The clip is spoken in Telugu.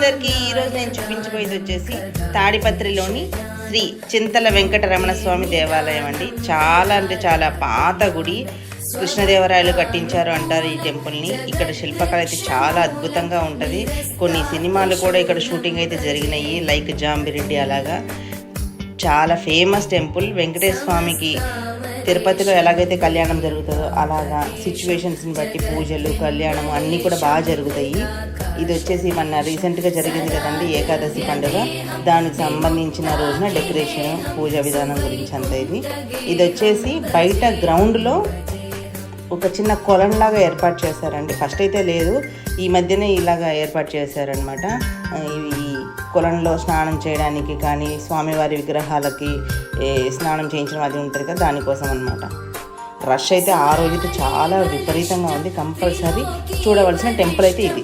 అందరికీ ఈరోజు నేను చూపించబోయేది వచ్చేసి తాడిపత్రిలోని శ్రీ చింతల వెంకటరమణ స్వామి దేవాలయం అండి. చాలా అంటే చాలా పాత గుడి. కృష్ణదేవరాయలు కట్టించారు అంటారు ఈ టెంపుల్ని. ఇక్కడ శిల్పకళ అయితే చాలా అద్భుతంగా ఉంటుంది. కొన్ని సినిమాలు కూడా ఇక్కడ షూటింగ్ అయితే జరిగినాయి. లైక్ జాంబిరెడ్డి అలాగా. చాలా ఫేమస్ టెంపుల్. వెంకటేశ్వర స్వామికి తిరుపతిలో ఎలాగైతే కళ్యాణం జరుగుతుందో అలాగా. సిచ్యువేషన్స్ని బట్టి పూజలు కళ్యాణం అన్నీ కూడా బాగా జరుగుతాయి. ఇది వచ్చేసి మన రీసెంట్గా జరిగింది కదండి ఏకాదశి పండుగ. దానికి సంబంధించిన రోజున డెకరేషన్ పూజ విధానం గురించి అంత ఇది. ఇది వచ్చేసి బయట గ్రౌండ్లో ఒక చిన్న కొలంలాగా ఏర్పాటు చేశారండి. ఫస్ట్ అయితే లేదు ఈ మధ్యనే ఇలాగా ఏర్పాటు చేశారనమాట ఈ కొలంలో స్నానం చేయడానికి కానీ స్వామివారి విగ్రహాలకి స్నానం చేయించడం అది ఉంటుంది కదా దానికోసం అనమాట రష్ అయితే ఆ రోజైతే చాలా విపరీతంగా ఉంది. కంపల్సరీ చూడవలసిన టెంపుల్ అయితే ఇది.